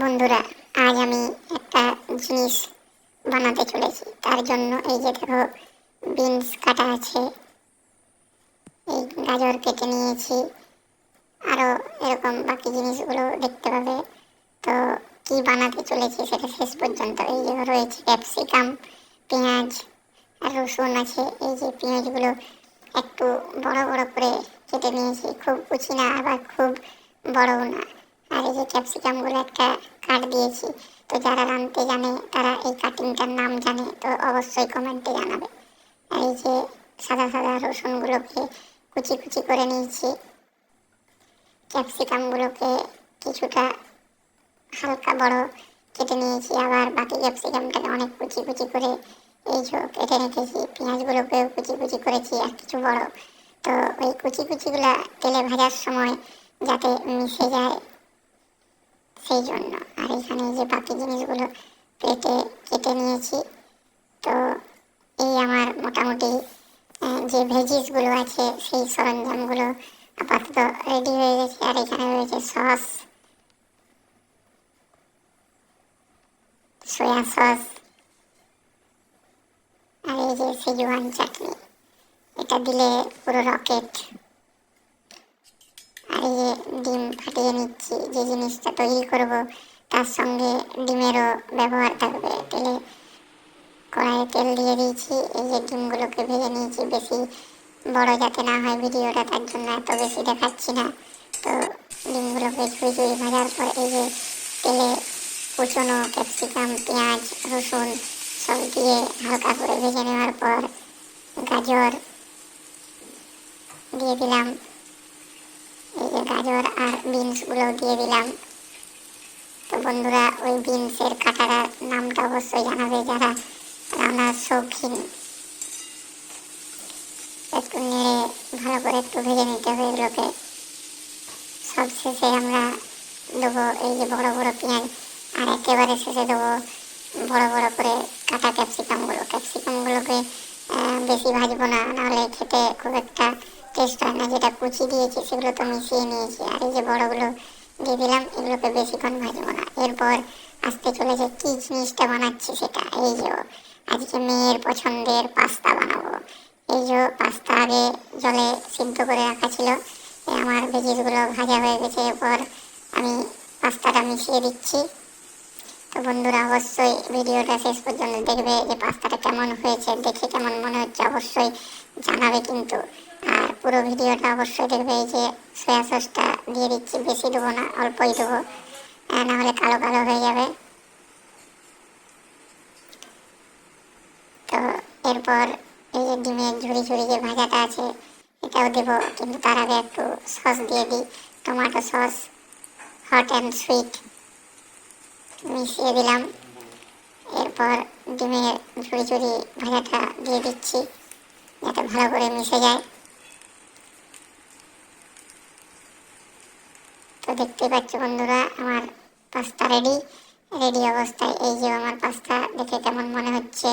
বন্ধুরা, আজ আমি একটা জিনিস বানাতে চলেছি। তার জন্য এই যে দেখো, বিনস কাটা আছে। এই গাজর কেটে নিয়েছি। আরও এরকম বাকি জিনিসগুলো দেখতে পাবে। তো কি বানাতে চলেছি সেটা শেষ পর্যন্ত। এই যে রয়েছে ক্যাপসিকাম, পেঁয়াজ আর রসুন আছে। এই যে পেঁয়াজগুলো একটু বড় বড় করে কেটে নিয়েছি। খুব কুচি না আবার খুব বড়ও না। আর এই যে ক্যাপসিকামগুলো একটা কাট দিয়েছি, তো যারা রাঁধতে জানে, তারা এই কাটিংটার নাম জানে, তো অবশ্যই কমেন্টে জানাবে। আর এই যে সাদা সাদা রসুনগুলোকে কুচি কুচি করে নিয়েছি ক্যাপসিকামগুলোকে কিছুটা হালকা বড় কেটে নিয়েছি, আবার বাকি ক্যাপসিকামটাকে অনেক কুচি কুচি করে এই যে কেটে রেখেছি, পেঁয়াজগুলোকেও কুচি কুচি করেছি, আর কিছু বড়। তো ওই কুচি কুচিগুলা তেলে ভাজার সময় যাতে মিশে যায় সেই জন্য। আর এখানে যে বাকি জিনিসগুলো কেটে কেটে নিয়েছি, তো এই আমার মোটামুটি যে ভেজিসগুলো আছে, সেই সরঞ্জামগুলো আপাতত রেডি হয়ে গেছে, আর এখানে রয়েছে সস সয়া সস আর এই যে সেজুয়ান চাটনি। এটা দিলে পুরো রকেট আর ডিম ফাটিয়ে নিচ্ছি, যে জিনিসটা তৈরি করব, তার সঙ্গে ডিমেরও ব্যবহার থাকবে। তেলে কড়াইয়ে তেল দিয়ে দিয়েছি, এই যে ডিমগুলোকে ভেজে নিয়েছি, বেশি বড় যাতে না হয় ভিডিওটা, তার জন্য এত বেশি দেখাচ্ছি না। তো ডিমগুলোকে ঝুড়ি ঝুড়ি ভাজার পর এই যে তেলে কুচনো ক্যাপসিকাম, পেঁয়াজ, রসুন সব দিয়ে হালকা করে ভেজে নেওয়ার পর গাজর দিয়ে দিলাম। এই যে গাজর আর বিনসগুলো দিয়ে দিলাম। তো বন্ধুরা, ওই বিনসের কাটার নামটা অবশ্যই জানাবে যারা রান্নার শৌখিন। একটু নেড়ে ভালো করে একটু ভেজে নিতে হবে এগুলোকে। সব শেষে আমরা দেবো এই যে বড় বড় পেঁয়াজ, আর একেবারে শেষে দেবো বড় বড় করে কাটা ক্যাপসিকামগুলো। ক্যাপসিকামগুলোকে বেশি ভাজবো না, নাহলে খেতে খুব একটা টেস্ট হয় না যেটা কুচি দিয়েছি, সেগুলো তো মিশিয়ে নিয়েছি। আর এই যে বড়গুলো দিয়ে দিলাম, এগুলোকে বেশিক্ষণ ভাজবো না। এরপর আসতে চলেছে কি জিনিসটা বানাচ্ছি সেটা। এই যে আজকে মেয়ের পছন্দের পাস্তা বানাবো। এই যে পাস্তা আগে জলে সিদ্ধ করে রাখা ছিল। আমার ভেজিসগুলো ভাজা হয়ে গেছে। এরপর আমি পাস্তাটা মিশিয়ে দিচ্ছি। তো বন্ধুরা, অবশ্যই ভিডিওটা শেষ পর্যন্ত দেখবে যে পাস্তাটা কেমন হয়েছে। দেখে কেমন মনে হচ্ছে, অবশ্যই জানাবে কিন্তু। আর পুরো ভিডিওটা অবশ্যই দেখবে এই যে সয়া সসটা দিয়ে দিচ্ছি বেশি দেবো না অল্পই দেবো। আহ, না হলে কালো কালো হয়ে যাবে। তো এরপর এই যে ডিমের ঝুড়ি ঝুড়ি যে ভাজাটা আছে এটাও দেবো কিন্তু তার আগে একটু সস দিয়ে দিই। Tomato sauce hot and sweet মিশিয়ে দিলাম। এরপর ডিমের ঝুড়ি ঝুড়ি ভাজাটা দিয়ে দিচ্ছি যাতে ভালো করে মিশে যায়। তো দেখতেই পাচ্ছ বন্ধুরা, আমার পাস্তা রেডি রেডি অবস্থায় এই যে আমার পাস্তা দেখে কেমন মনে হচ্ছে।